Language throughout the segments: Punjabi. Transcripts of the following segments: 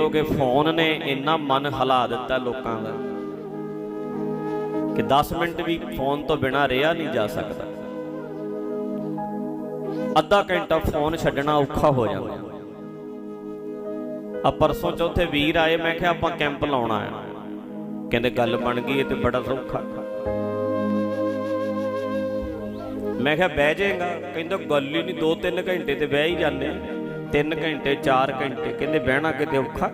ਲੋਗੇ ਫੋਨ ਨੇ ਇੰਨਾ ਮਨ ਹਿਲਾ ਦਿੱਤਾ ਲੋਕਾਂ ਦਾ ਕਿ 10 ਮਿੰਟ ਵੀ ਫੋਨ ਤੋਂ ਬਿਨਾ ਰਿਹਾ ਨਹੀਂ ਜਾ ਸਕਦਾ। ਅੱਧਾ ਘੰਟਾ ਫੋਨ ਛੱਡਣਾ ਔਖਾ ਹੋ ਜਾਂਦਾ। ਆ ਪਰਸੋਂ ਚੌਥੇ ਵੀਰ ਆਏ, ਮੈਂ ਕਿਹਾ ਆਪਾਂ ਕੈਂਪ ਲਾਉਣਾ ਆ। ਕਹਿੰਦੇ ਗੱਲ ਬਣ ਗਈ ਤੇ ਬੜਾ ਸੌਖਾ। ਮੈਂ ਕਿਹਾ ਬਹਿ ਜਾਏਗਾ, ਕਹਿੰਦਾ ਗੱਲ ਹੀ ਨਹੀਂ 2-3 ਘੰਟੇ ਤੇ ਬਹਿ ਹੀ ਜਾਂਦੇ। 3 ਘੰਟੇ 4 ਘੰਟੇ, ਕਹਿੰਦੇ ਬਹਿਣਾ ਕਿਤੇ ਔਖਾ?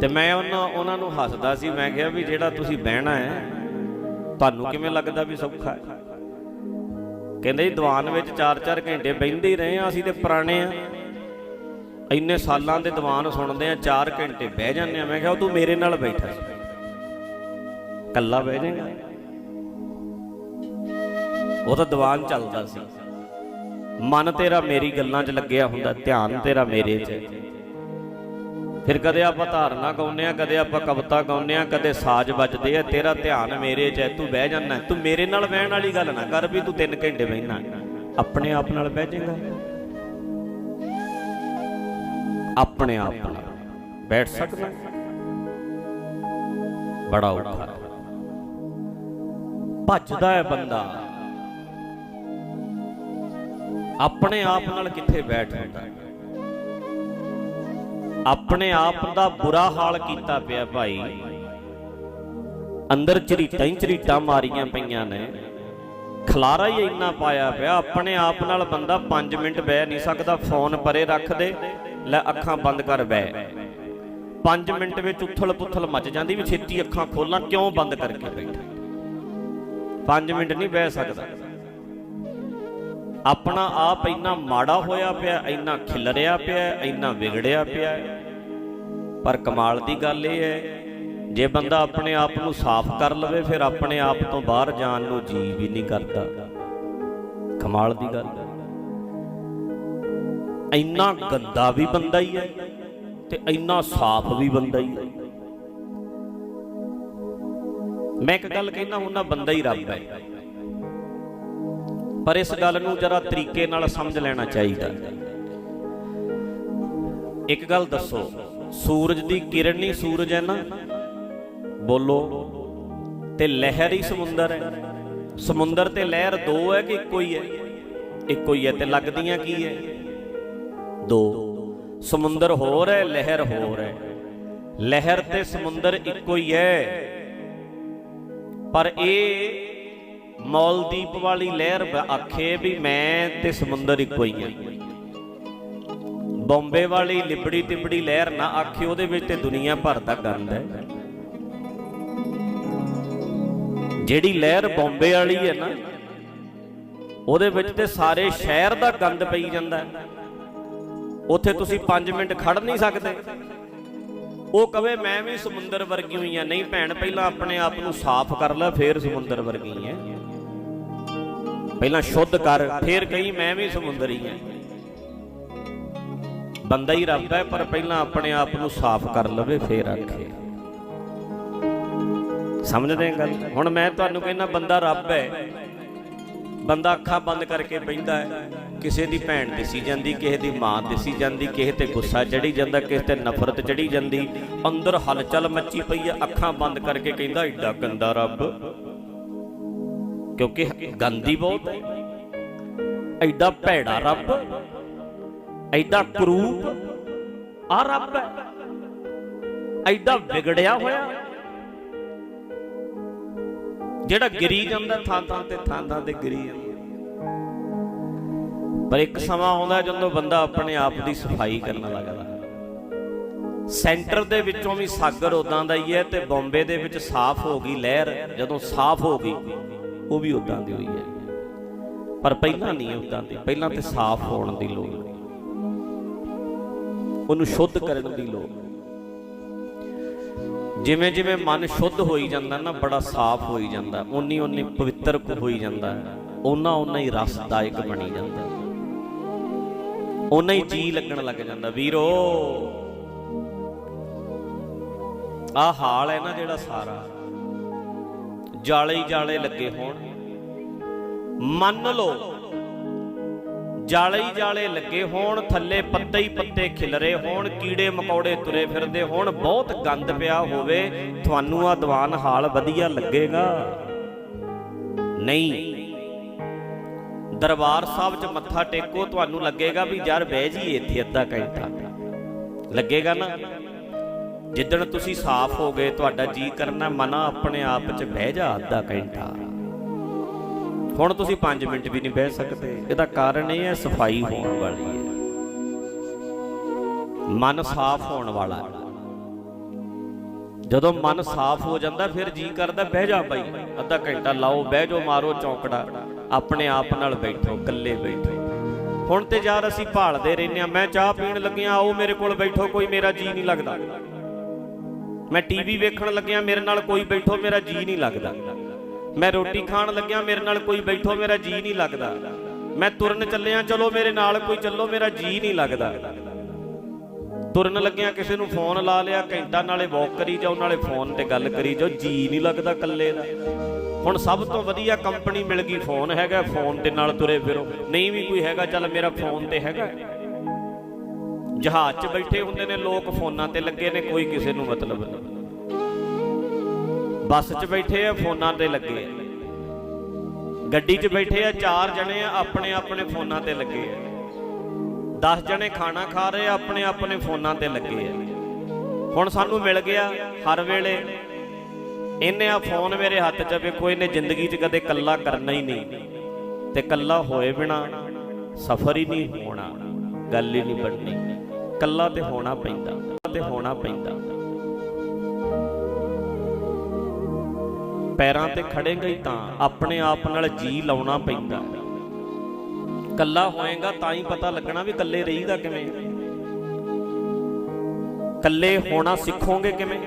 ਤੇ ਮੈਂ ਉਹਨਾਂ ਉਹਨਾਂ ਨੂੰ ਹੱਸਦਾ ਸੀ, ਮੈਂ ਕਿਹਾ ਵੀ ਜਿਹੜਾ ਤੁਸੀਂ ਬਹਿਣਾ ਹੈ, ਤੁਹਾਨੂੰ ਕਿਵੇਂ ਲੱਗਦਾ ਵੀ ਸੌਖਾ ਹੈ? ਕਹਿੰਦੇ ਜੀ, ਦੀਵਾਨ ਵਿੱਚ 4-4 ਘੰਟੇ ਬਹਿੰਦੇ ਹੀ ਰਹੇ ਆ ਅਸੀਂ ਤੇ ਪੁਰਾਣੇ ਆ ਇੰਨੇ ਸਾਲਾਂ ਦੇ ਦੀਵਾਨ ਸੁਣਦੇ ਆ 4 ਘੰਟੇ ਬਹਿ ਜਾਂਦੇ ਆ ਮੈਂ ਕਿਹਾ, ਉਹ ਤੂੰ ਮੇਰੇ ਨਾਲ ਬੈਠਾ ਸੀ। ਕੱਲਾ ਬਹਿ ਜਾਏਗਾ। ਉਹ ਤਾਂ ਦੀਵਾਨ ਚੱਲਦਾ ਸੀ। ਮਨ ਤੇਰਾ ਮੇਰੀ ਗੱਲਾਂ 'ਚ ਲੱਗਿਆ ਹੁੰਦਾ, ਧਿਆਨ ਤੇਰਾ ਮੇਰੇ 'ਚ। ਫਿਰ ਕਦੇ ਆਪਾਂ ਧਾਰਨਾ ਗਾਉਂਦੇ ਆ ਕਦੇ ਆਪਾਂ ਕਵਿਤਾ ਗਾਉਂਦੇ ਆ ਕਦੇ ਸਾਜ਼ ਵੱਜਦੇ ਆ, ਤੇਰਾ ਧਿਆਨ ਮੇਰੇ 'ਚ ਹੈ, ਤੂੰ ਬਹਿ ਜਾਣਾ ਤੂੰ ਮੇਰੇ ਨਾਲ ਬਹਿਣ ਵਾਲੀ ਗੱਲ ਨਾ ਕਰ ਵੀ ਤੂੰ 3 ਘੰਟੇ ਬਹਿਣਾ ਆਪਣੇ ਆਪ ਨਾਲ ਬਹਿ ਜਾਏਗਾ। ਆਪਣੇ ਆਪ ਨਾਲ ਬੈਠ ਸਕਦਾ ਬੜਾ ਔਖਾ। ਭੱਜਦਾ ਹੈ ਬੰਦਾ। ਆਪਣੇ ਆਪ ਨਾਲ ਕਿੱਥੇ ਬੈਠ ਹੁੰਦਾ? ਆਪਣੇ ਆਪ ਦਾ ਬੁਰਾ ਹਾਲ ਕੀਤਾ ਪਿਆ ਭਾਈ। ਅੰਦਰ ਝਰੀਟਾਂ ਹੀ ਝਰੀਟਾਂ ਮਾਰੀਆਂ ਪਈਆਂ ਨੇ। ਖਲਾਰਾ ਹੀ ਇੰਨਾ ਪਾਇਆ ਪਿਆ, ਆਪਣੇ ਆਪ ਨਾਲ ਬੰਦਾ 5 ਮਿੰਟ ਬਹਿ ਨਹੀਂ ਸਕਦਾ, ਫੋਨ ਪਰੇ ਰੱਖ ਦੇ, ਲੈ ਅੱਖਾਂ ਬੰਦ ਕਰ ਬਹਿ। 5 ਮਿੰਟ ਵਿੱਚ ਉਥਲ ਪੁਥਲ ਮੱਚ ਜਾਂਦੀ ਵੀ ਛੇਤੀ ਅੱਖਾਂ ਖੋਲਾਂ, ਕਿਉਂ ਬੰਦ ਕਰਕੇ ਬੈਠਾ? 5 ਮਿੰਟ ਨਹੀਂ ਬਹਿ ਸਕਦਾ। ਆਪਣਾ ਆਪ ਇੰਨਾ ਮਾੜਾ ਹੋਇਆ ਪਿਆ, ਇੰਨਾ ਖਿਲਰਿਆ ਪਿਆ, ਇੰਨਾ ਵਿਗੜਿਆ ਪਿਆ। ਪਰ ਕਮਾਲ ਦੀ ਗੱਲ ਇਹ ਹੈ, ਜੇ ਬੰਦਾ ਆਪਣੇ ਆਪ ਨੂੰ ਸਾਫ਼ ਕਰ ਲਵੇ, ਫਿਰ ਆਪਣੇ ਆਪ ਤੋਂ ਬਾਹਰ ਜਾਣ ਨੂੰ ਜੀ ਵੀ ਨਹੀਂ ਕਰਦਾ। ਕਮਾਲ ਦੀ ਗੱਲ ਇੰਨਾ ਗੰਦਾ ਵੀ ਬੰਦਾ ਹੀ ਹੈ ਤੇ ਇੰਨਾ ਸਾਫ਼ ਵੀ ਬੰਦਾ ਹੀ ਹੈ। ਮੈਂ ਇੱਕ ਗੱਲ ਕਹਿੰਦਾ ਹੁੰਦਾ, ਬੰਦਾ ਹੀ ਰੱਬ ਹੈ। ਪਰ ਇਸ ਗੱਲ ਨੂੰ ਜਰਾ ਤਰੀਕੇ ਨਾਲ ਸਮਝ ਲੈਣਾ ਚਾਹੀਦਾ। ਇੱਕ ਗੱਲ ਦੱਸੋ, ਸੂਰਜ ਦੀ ਕਿਰਨ ਹੀ ਸੂਰਜ ਹੈ ਨਾ? ਬੋਲੋ, ਤੇ ਲਹਿਰ ਹੀ ਸਮੁੰਦਰ ਹੈ। ਸਮੁੰਦਰ ਤੇ ਲਹਿਰ ਦੋ ਹੈ ਕਿ ਇੱਕੋ ਹੀ ਹੈ? ਇੱਕੋ ਹੀ ਹੈ ਤੇ ਲੱਗਦੀਆਂ ਕੀ ਹੈ? ਦੋ। ਸਮੁੰਦਰ ਹੋਰ ਹੈ, ਲਹਿਰ ਹੋਰ ਹੈ। ਲਹਿਰ ਤੇ ਸਮੁੰਦਰ ਇੱਕੋ ਹੀ ਹੈ। ਪਰ ਇਹ ਮੌਲਦੀਪ ਵਾਲੀ ਲਹਿਰ ਆਖੇ ਵੀ ਮੈਂ ਤੇ ਸਮੁੰਦਰ ਇੱਕੋ ਹੀ ਹਾਂ ਬੰਬੇ ਵਾਲੀ ਲਿਬੜੀ ਤਿਬੜੀ ਲਹਿਰ ਨਾ ਆਖੇ, ਉਹਦੇ ਵਿੱਚ ਤੇ ਦੁਨੀਆ ਭਰ ਦਾ ਗੰਦ ਹੈ। ਜਿਹੜੀ ਲਹਿਰ ਬੰਬੇ ਵਾਲੀ ਹੈ ਨਾ, ਉਹਦੇ ਵਿੱਚ ਤੇ ਸਾਰੇ ਸ਼ਹਿਰ ਦਾ ਗੰਦ ਪਈ ਜਾਂਦਾ ਉੱਥੇ ਤੁਸੀਂ 5 ਮਿੰਟ ਖੜ ਨਹੀਂ ਸਕਦੇ। ਉਹ ਕਵੇ, ਮੈਂ ਵੀ ਸਮੁੰਦਰ ਵਰਗੀ ਹੋਈ ਆ। ਨਹੀਂ ਭੈਣ, ਪਹਿਲਾਂ ਆਪਣੇ ਆਪ ਨੂੰ ਸਾਫ਼ ਕਰ ਲੈ, ਫੇਰ ਸਮੁੰਦਰ ਵਰਗੀ ਹੈ। ਪਹਿਲਾਂ ਸ਼ੁੱਧ ਕਰ, ਫੇਰ ਕਹੀ ਮੈਂ ਵੀ ਸਮੁੰਦਰੀ ਹਾਂ ਬੰਦਾ ਹੀ ਰੱਬ ਹੈ, ਪਰ ਪਹਿਲਾਂ ਆਪਣੇ ਆਪ ਨੂੰ ਸਾਫ਼ ਕਰ ਲਵੇ, ਫੇਰ ਆਖੇ। ਸਮਝਦੇ ਹੋ ਗੱਲ? ਹੁਣ ਮੈਂ ਤੁਹਾਨੂੰ ਕਹਿੰਦਾ, ਬੰਦਾ ਰੱਬ ਹੈ, ਬੰਦਾ ਅੱਖਾਂ ਬੰਦ ਕਰਕੇ ਬੈਠਾ ਹੈ, ਕਿਸੇ ਦੀ ਭੈਣ ਦਿਸੀ ਜਾਂਦੀ, ਕਿਸੇ ਦੀ ਮਾਂ ਦਿਸੀ ਜਾਂਦੀ, ਕਿਸੇ ਤੇ ਗੁੱਸਾ ਚੜੀ ਜਾਂਦਾ, ਕਿਸੇ ਤੇ ਨਫ਼ਰਤ ਚੜੀ ਜਾਂਦੀ, ਅੰਦਰ ਹਲਚਲ ਮੱਚੀ ਪਈ ਹੈ, ਅੱਖਾਂ ਬੰਦ ਕਰਕੇ ਕਹਿੰਦਾ ਏਡਾ ਗੰਦਾ ਰੱਬ। ਕਿਉਂਕਿ ਗੰਦੀ ਬਹੁਤ ਹੈ। ਐਡਾ ਭੈੜਾ ਰੱਬ, ਐਡਾ ਕਰੂਪ, ਆ ਰੱਬ ਹੈ। ਐਡਾ ਵਿਗੜਿਆ ਹੋਇਆ। ਜਿਹੜਾ ਗਿਰੀ ਜਾਂਦਾ ਥਾਂ ਥਾਂ ਤੇ, ਥਾਂ ਥਾਂ ਤੇ ਗਿਰੀ ਜਾਂਦਾ। ਪਰ ਇੱਕ ਸਮਾਂ ਆਉਂਦਾ ਜਦੋਂ ਬੰਦਾ ਆਪਣੇ ਆਪ ਦੀ ਸਫ਼ਾਈ ਕਰਨ ਲੱਗਦਾ। ਸੈਂਟਰ ਦੇ ਵਿੱਚੋਂ ਵੀ ਸਾਗਰ ਉਦਾਂ ਦਾ ਹੀ ਹੈ ਤੇ ਬੰਬੇ ਦੇ ਵਿੱਚ ਸਾਫ਼ ਹੋ ਗਈ ਲਹਿਰ, ਜਦੋਂ ਸਾਫ਼ ਹੋ ਗਈ ਉਹ ਵੀ ਉਦਾਂ ਦੀ ਹੋਈ ਹੈ। ਪਰ ਪਹਿਲਾਂ ਨਹੀਂ ਉਦਾਂ ਦੀ। ਪਹਿਲਾਂ ਤੇ ਸਾਫ਼ ਹੋਣ ਦੀ ਲੋੜ ਉਹਨੂੰ ਸ਼ੁੱਧ ਕਰਨ ਦੀ ਲੋੜ ਜਿਵੇਂ ਜਿਵੇਂ ਮਨ ਸ਼ੁੱਧ ਹੋਈ ਜਾਂਦਾ ਨਾ, ਬੜਾ ਸਾਫ਼ ਹੋਈ ਜਾਂਦਾ। ਓਨੀ ਓਨੀ ਪਵਿੱਤਰ ਹੋਈ ਜਾਂਦਾ। ਓਨਾ ਓਨਾ ਹੀ ਰਸਦਾਇਕ ਬਣੀ ਜਾਂਦਾ। ਓਨਾ ਹੀ ਜੀ ਲੱਗਣ ਲੱਗ ਜਾਂਦਾ। ਵੀਰੋ ਆ ਹਾਲ ਹੈ ਨਾ ਜਿਹੜਾ ਸਾਰਾ। ਜਾਲੇ ਹੀ ਜਾਲੇ ਲੱਗੇ ਹੋਣ। ਮੰਨ ਲਓ, ਜਾਲੇ ਹੀ ਜਾਲੇ ਲੱਗੇ ਹੋਣ, ਥੱਲੇ ਪੱਤੇ ਹੀ ਪੱਤੇ ਖਿਲਰੇ ਹੋਣ, ਕੀੜੇ ਮਕੌੜੇ ਤੁਰੇ ਫਿਰਦੇ ਹੋਣ, ਬਹੁਤ ਗੰਦ ਪਿਆ ਹੋਵੇ, ਤੁਹਾਨੂੰ ਆ ਦੀਵਾਨ ਹਾਲ ਵਧੀਆ ਲੱਗੇਗਾ। ਨਹੀਂ, ਦਰਬਾਰ ਸਾਹਿਬ 'ਚ ਮੱਥਾ ਟੇਕੋ, ਤੁਹਾਨੂੰ ਲੱਗੇਗਾ ਵੀ ਯਾਰ ਬਹਿ ਜੀ ਇੱਥੇ ਅੱਧਾ ਘੰਟਾ। ਲੱਗੇਗਾ ਨਾ? ਜਿੱਦਣ ਤੁਸੀਂ ਸਾਫ਼ ਹੋ ਗਏ, ਤੁਹਾਡਾ ਜੀ ਕਰਨਾ ਮਨਾ ਆਪਣੇ ਆਪ 'ਚ ਬਹਿ ਜਾ ਅੱਧਾ ਘੰਟਾ। ਹੁਣ ਤੁਸੀਂ 5 ਮਿੰਟ ਵੀ ਨਹੀਂ ਬਹਿ ਸਕਦੇ। ਇਹਦਾ ਕਾਰਨ ਇਹ ਹੈ, ਸਫ਼ਾਈ ਹੋਣ ਵਾਲੀ ਹੈ। ਮਨ ਸਾਫ਼ ਹੋਣ ਵਾਲਾ ਹੈ। ਜਦੋਂ ਮਨ ਸਾਫ਼ ਹੋ ਜਾਂਦਾ, ਫਿਰ ਜੀ ਕਰਦਾ, ਬਹਿ ਜਾ ਬਾਈ। ਅੱਧਾ ਘੰਟਾ ਲਾਓ, ਬਹਿ ਜਾਓ, ਮਾਰੋ ਚੌਂਕੜਾ। ਆਪਣੇ ਆਪ ਨਾਲ ਬੈਠੋ, ਇਕੱਲੇ ਬੈਠੋ। ਹੁਣ ਤੇ ਯਾਰ ਅਸੀਂ ਭਾਲਦੇ ਰਹਿੰਦੇ ਆ ਮੈਂ ਚਾਹ ਪੀਣ ਲੱਗਿਆ ਆਓ ਮੇਰੇ ਕੋਲ ਬੈਠੋ, ਕੋਈ ਮੇਰਾ ਜੀ ਨਹੀਂ ਲੱਗਦਾ। ਮੈਂ ਟੀਵੀ ਵੇਖਣ ਲੱਗਿਆ ਮੇਰੇ ਨਾਲ ਕੋਈ ਬੈਠੋ, ਮੇਰਾ ਜੀ ਨਹੀਂ ਲੱਗਦਾ। ਮੈਂ ਰੋਟੀ ਖਾਣ ਲੱਗਿਆ ਮੇਰੇ ਨਾਲ ਕੋਈ ਬੈਠੋ, ਮੇਰਾ ਜੀ ਨਹੀਂ ਲੱਗਦਾ। ਮੈਂ ਤੁਰਨ ਚੱਲਿਆ, ਚਲੋ ਮੇਰੇ ਨਾਲ ਕੋਈ ਚੱਲੋ, ਮੇਰਾ ਜੀ ਨਹੀਂ ਲੱਗਦਾ। ਤੁਰਨ ਲੱਗਿਆ ਕਿਸੇ ਨੂੰ ਫੋਨ ਲਾ ਲਿਆ, ਘੰਟਾ ਨਾਲੇ ਵਾਕ ਕਰੀ ਜਾਓ, ਨਾਲੇ ਫੋਨ ਤੇ ਗੱਲ ਕਰੀ ਜਾਓ, ਜੀ ਨਹੀਂ ਲੱਗਦਾ ਇਕੱਲੇ ਦਾ। ਹੁਣ ਸਭ ਤੋਂ ਵਧੀਆ ਕੰਪਨੀ ਮਿਲ ਗਈ, ਫੋਨ ਹੈਗਾ, ਫੋਨ ਦੇ ਨਾਲ ਤੁਰੇ ਫਿਰੋ। ਨਹੀਂ ਵੀ ਕੋਈ ਹੈਗਾ, ਚੱਲ ਮੇਰਾ ਫੋਨ ਤੇ ਹੈਗਾ। ਜਹਾਜ਼ 'ਚ ਬੈਠੇ ਹੁੰਦੇ ਨੇ, ਲੋਕ ਫੋਨਾਂ ਤੇ ਲੱਗੇ ਨੇ, ਕੋਈ ਕਿਸੇ ਨੂੰ ਮਤਲਬ ਨਹੀਂ। ਬੱਸ 'ਚ ਬੈਠੇ ਆ, ਫੋਨਾਂ ਤੇ ਲੱਗੇ ਆ। ਗੱਡੀ 'ਚ ਬੈਠੇ ਆ, ਚਾਰ ਜਣੇ ਆ, ਆਪਣੇ ਆਪਣੇ ਫੋਨਾਂ ਤੇ ਲੱਗੇ ਆ। 10 ਜਣੇ ਖਾਣਾ ਖਾ ਰਹੇ ਆ, ਆਪਣੇ ਆਪਣੇ ਫੋਨਾਂ ਤੇ ਲੱਗੇ ਆ। ਹੁਣ ਸਾਨੂੰ ਮਿਲ ਗਿਆ ਹਰ ਵੇਲੇ। ਇਹਨੇ ਆ ਫੋਨ ਮੇਰੇ ਹੱਥ 'ਚ ਵੇਖੋ ਇਹਨੇ ਜ਼ਿੰਦਗੀ 'ਚ ਕਦੇ ਕੱਲਾ ਕਰਨਾ ਹੀ ਨਹੀਂ। ਤੇ ਕੱਲਾ ਹੋਏ ਬਿਨਾ ਸਫ਼ਰ ਹੀ ਨਹੀਂ ਹੋਣਾ, ਗੱਲ ਹੀ ਨਹੀਂ ਬਣਨੀ। ਕੱਲਾ ਤੇ ਹੋਣਾ ਪੈਂਦਾ ਤੇ ਹੋਣਾ ਪੈਂਦਾ। ਪੈਰਾਂ ਤੇ ਖੜੇਗਾ ਹੀ ਤਾਂ ਆਪਣੇ ਆਪ ਨਾਲ ਜੀ ਲਾਉਣਾ ਪੈਂਦਾ। ਕੱਲਾ ਹੋਏਗਾ ਤਾਂ ਹੀ ਪਤਾ ਲੱਗਣਾ ਵੀ ਕੱਲੇ ਰਹੀਦਾ ਕਿਵੇਂ। ਕੱਲੇ ਹੋਣਾ ਸਿੱਖੋਗੇ ਕਿਵੇਂ?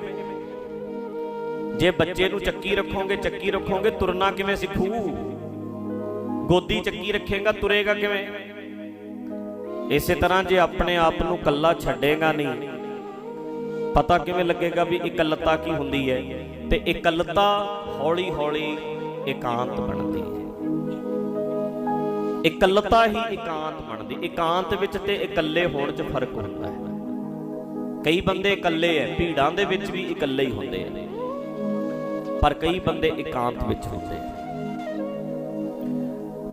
ਜੇ ਬੱਚੇ ਨੂੰ ਚੱਕੀ ਰੱਖੋਗੇ ਚੱਕੀ ਰੱਖੋਗੇ, ਤੁਰਨਾ ਕਿਵੇਂ ਸਿੱਖੂ? ਗੋਦੀ ਚੱਕੀ ਰੱਖੇਗਾ, ਤੁਰੇਗਾ ਕਿਵੇਂ? ਇਸੇ ਤਰ੍ਹਾਂ ਜੇ ਆਪਣੇ ਆਪ ਨੂੰ ਕੱਲਾ ਛੱਡੇਗਾ ਨਹੀਂ, ਪਤਾ ਕਿਵੇਂ ਲੱਗੇਗਾ ਵੀ ਇਕੱਲਤਾ ਕੀ ਹੁੰਦੀ ਹੈ? ਤੇ ਇਕੱਲਤਾ ਹੌਲੀ ਹੌਲੀ ਇਕਾਂਤ ਬਣਦੀ ਹੈ। ਇਕੱਲਤਾ ਹੀ ਇਕਾਂਤ ਬਣਦੀ, ਇਕਾਂਤ ਵਿੱਚ ਤੇ ਇਕੱਲੇ ਹੋਣ 'ਚ ਫ਼ਰਕ ਹੁੰਦਾ ਹੈ। ਕਈ ਬੰਦੇ ਇਕੱਲੇ ਐ, ਭੀੜਾਂ ਦੇ ਵਿੱਚ ਵੀ ਇਕੱਲੇ ਹੀ ਹੁੰਦੇ ਨੇ ਪਰ ਕਈ ਬੰਦੇ ਇਕਾਂਤ ਵਿੱਚ ਹੁੰਦੇ ਆ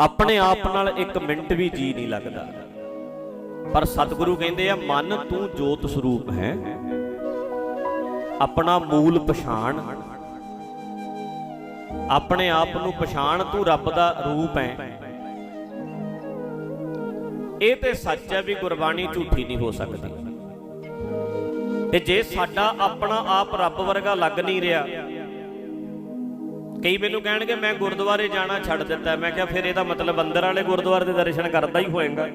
ਆਪਣੇ ਆਪ ਨਾਲ ਇੱਕ ਮਿੰਟ ਵੀ ਜੀ ਨਹੀਂ ਲੱਗਦਾ। ਪਰ ਸਤਿਗੁਰੂ ਕਹਿੰਦੇ ਆ, ਮਨ ਤੂੰ ਜੋਤ ਸਰੂਪ ਹੈ। ਆਪਣਾ ਮੂਲ ਪਛਾਣ। ਆਪਣੇ ਆਪ ਨੂੰ ਪਛਾਣ ਤੂੰ ਰੱਬ ਦਾ ਰੂਪ ਹੈ। ਇਹ ਤੇ ਸੱਚ ਹੈ ਵੀ ਗੁਰਬਾਣੀ ਝੂਠੀ ਨਹੀਂ ਹੋ ਸਕਦੀ। ਤੇ ਜੇ ਸਾਡਾ ਆਪਣਾ ਆਪ ਰੱਬ ਵਰਗਾ ਲੱਗ ਨਹੀਂ ਰਿਹਾ, ਕਈ ਮੈਨੂੰ ਕਹਿਣਗੇ, ਮੈਂ ਗੁਰਦੁਆਰੇ ਜਾਣਾ ਛੱਡ ਦਿੱਤਾ। ਮੈਂ ਕਿਹਾ, ਫਿਰ ਇਹਦਾ ਮਤਲਬ ਅੰਦਰ ਵਾਲੇ ਗੁਰਦੁਆਰੇ ਦੇ ਦਰਸ਼ਨ ਕਰਦਾ ਹੀ ਹੋਏਗਾ।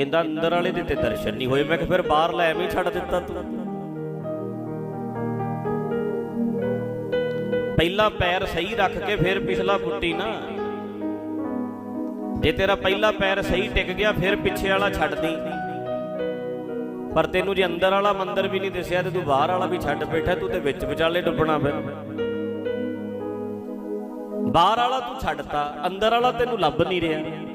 ਕਹਿੰਦਾ, ਅੰਦਰ ਵਾਲੇ ਦੇ ਤੇ ਦਰਸ਼ਨ ਨਹੀਂ ਹੋਏ। ਮੈਂ ਕਿਹਾ, ਫਿਰ ਬਾਹਰ ਲੈ ਐਵੇਂ ਛੱਡ ਦਿੱਤਾ ਤੂੰ। ਪਹਿਲਾ ਪੈਰ ਸਹੀ ਰੱਖ ਕੇ ਫਿਰ ਪਿਛਲਾ ਪੁੱਟੀ ਨਾ। ਜੇ ਤੇਰਾ ਪਹਿਲਾ ਪੈਰ ਸਹੀ ਟਿਕ ਗਿਆ, ਫਿਰ ਪਿੱਛੇ ਵਾਲਾ ਛੱਡ ਦੀ। ਪਰ ਤੈਨੂੰ ਜੇ ਅੰਦਰ ਵਾਲਾ ਮੰਦਰ ਵੀ ਨਹੀਂ ਦਿਸਿਆ, ਤੇ ਤੂੰ ਬਾਹਰ ਵਾਲਾ ਵੀ ਛੱਡ ਬੈਠਾ, ਤੂੰ ਤੇ ਵਿੱਚ ਵਿਚਾਲੇ ਡੁੱਬਣਾ ਫਿਰ। ਬਾਹਰ ਵਾਲਾ ਤੂੰ ਛੱਡਤਾ, ਅੰਦਰ ਵਾਲਾ ਤੈਨੂੰ ਲੱਭ ਨਹੀਂ ਰਿਹਾ।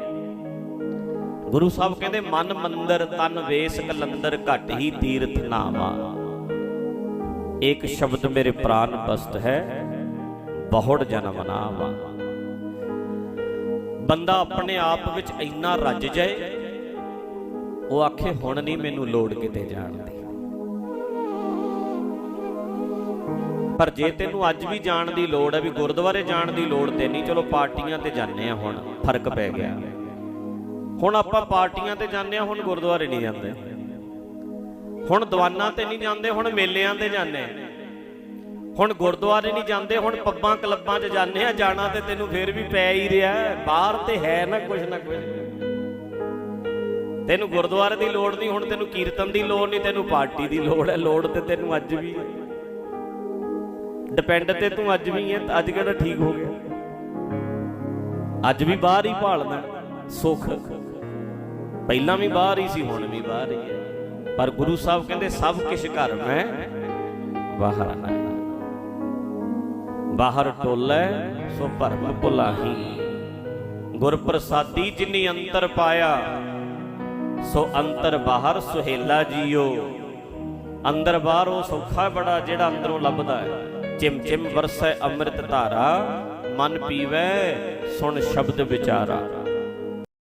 ਗੁਰੂ ਸਾਹਿਬ ਕਹਿੰਦੇ, ਮਨ ਮੰਦਰ, ਤਨ ਵੇਸ, ਕਲੰਦਰ ਘਟ ਹੀ ਤੀਰਥ ਨਾਮਾ ਇੱਕ ਸ਼ਬਦ ਮੇਰੇ ਪ੍ਰਾਨ ਬਸਤ ਹੈ, ਬਹੁੜ ਜਨਮ ਨਾਮਾ ਬੰਦਾ ਆਪਣੇ ਆਪ ਵਿੱਚ ਇੰਨਾ ਰੱਜ ਜਾਏ, ਉਹ ਆਖੇ, ਹੁਣ ਨਹੀਂ ਮੈਨੂੰ ਲੋੜ ਕਿਤੇ ਜਾਣ ਦੀ। ਪਰ ਜੇ ਤੈਨੂੰ ਅੱਜ ਵੀ ਜਾਣ ਦੀ ਲੋੜ ਹੈ, ਵੀ ਗੁਰਦੁਆਰੇ ਜਾਣ ਦੀ ਲੋੜ ਤੇ ਨਹੀਂ, ਚਲੋ ਪਾਰਟੀਆਂ ਤੇ ਜਾਂਦੇ ਆ ਹੁਣ, ਫ਼ਰਕ ਪੈ ਗਿਆ। ਹੁਣ ਆਪਾਂ ਪਾਰਟੀਆਂ ਤੇ ਜਾਂਦੇ ਆ ਹੁਣ ਗੁਰਦੁਆਰੇ ਨਹੀਂ ਜਾਂਦੇ। ਹੁਣ ਦੀਵਾਨਾਂ ਤੇ ਨਹੀਂ ਜਾਂਦੇ, ਹੁਣ ਮੇਲਿਆਂ ਤੇ ਜਾਂਦੇ ਹੁਣ ਗੁਰਦੁਆਰੇ ਨਹੀਂ ਜਾਂਦੇ, ਹੁਣ ਪੱਬਾਂ ਕਲੱਬਾਂ 'ਚ ਜਾਂਦੇ ਆ ਜਾਣਾ ਤੇ ਤੈਨੂੰ ਫੇਰ ਵੀ ਪੈ ਹੀ ਰਿਹਾ ਬਾਹਰ ਤੇ ਹੈ ਨਾ ਕੁਛ ਨਾ ਕੁਛ। ਤੈਨੂੰ ਗੁਰਦੁਆਰੇ ਦੀ ਲੋੜ ਨਹੀਂ, ਹੁਣ ਤੈਨੂੰ ਕੀਰਤਨ ਦੀ ਲੋੜ ਨਹੀਂ, ਤੈਨੂੰ ਪਾਰਟੀ ਦੀ ਲੋੜ ਹੈ, ਲੋੜ ਤੇ ਤੈਨੂੰ ਅੱਜ ਵੀ ਡਿਪੈਂਡ ਤੇ ਤੂੰ ਅੱਜ ਵੀ ਹੈ, ਅੱਜ ਕਿਹੜਾ ਠੀਕ ਹੋ ਗਿਆ? ਅੱਜ ਵੀ ਬਾਹਰ ਹੀ ਭਾਲਦਾ। ਸੁੱਖ। ਪਹਿਲਾਂ ਵੀ ਬਾਹਰ ਹੀ ਸੀ, ਹੁਣ ਵੀ ਬਾਹਰ ਹੀ ਹੈ। ਪਰ ਗੁਰੂ ਸਾਹਿਬ ਕਹਿੰਦੇ, ਸਭ ਕੁਝ ਘਰ ਮੈਂ ਬਾਹਰ ਹੈ। ਬਾਹਰ ਟੋਲੇ ਸੋ ਭਰਮ ਭੁਲਾਹੀ। ਗੁਰ ਪ੍ਰਸਾਦੀ ਜਿਨੀ ਅੰਤਰ ਪਾਇਆ, ਸੋ ਅੰਤਰ ਬਾਹਰ ਸੁਹੇਲਾ ਜੀਓ। ਅੰਦਰ ਬਾਹਰ ਉਹ ਸੌਖਾ ਬੜਾ ਜਿਹੜਾ ਅੰਦਰੋਂ ਲੱਭਦਾ ਹੈ। ਚਿਮ ਚਿਮ ਵਰਸੈ ਅੰਮ੍ਰਿਤ ਧਾਰਾ, ਮਨ ਪੀਵੈ, ਸੁਣ ਸ਼ਬਦ ਵਿਚਾਰਾ।